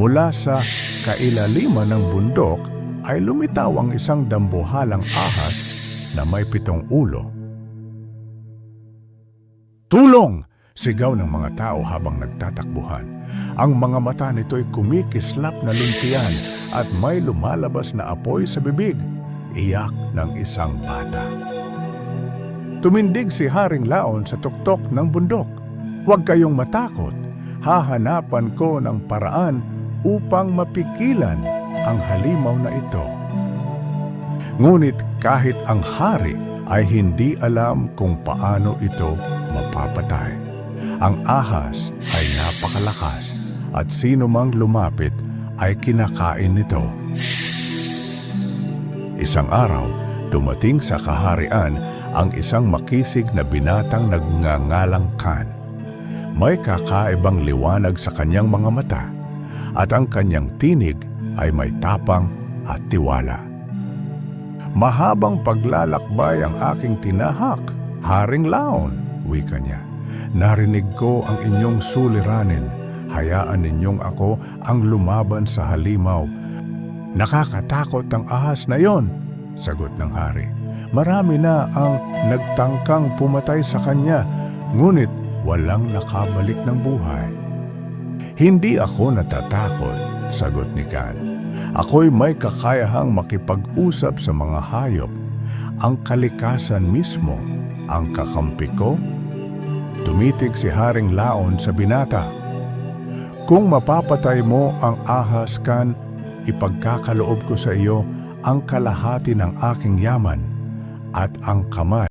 Mula sa kailaliman ng bundok ay lumitaw ang isang dambuhalang ahas na may pitong ulo. Tulong! Sigaw ng mga tao habang nagtatakbuhan. Ang mga mata nito'y kumikislap na luntian at may lumalabas na apoy sa bibig. Iyak ng isang bata. Tumindig si Haring Laon sa tuktok ng bundok. Huwag kayong matakot. Hahanapan ko ng paraan upang mapikilan ang halimaw na ito. Ngunit kahit ang hari ay hindi alam kung paano ito mapapatay. Ang ahas ay napakalakas at sino mang lumapit ay kinakain nito. Isang araw, dumating sa kaharian ang isang makisig na binatang nagngangalang Khan. May kakaibang liwanag sa kanyang mga mata at ang kanyang tinig ay may tapang at tiwala. Mahabang paglalakbay ang aking tinahak, Haring Laon, wika niya. Narinig ko ang inyong suliranin. Hayaan ninyong ako ang lumaban sa halimaw. Nakakatakot ang ahas na yon, sagot ng hari. Marami na ang nagtangkang pumatay sa kanya, ngunit walang nakabalik ng buhay. Hindi ako natatakot, sagot ni Khan. Ako'y may kakayahang makipag-usap sa mga hayop. Ang kalikasan mismo ang kakampi ko. Tumitig si Haring Laon sa binata. Kung mapapatay mo ang ahas kan, ipagkakaloob ko sa iyo ang kalahati ng aking yaman at ang kamay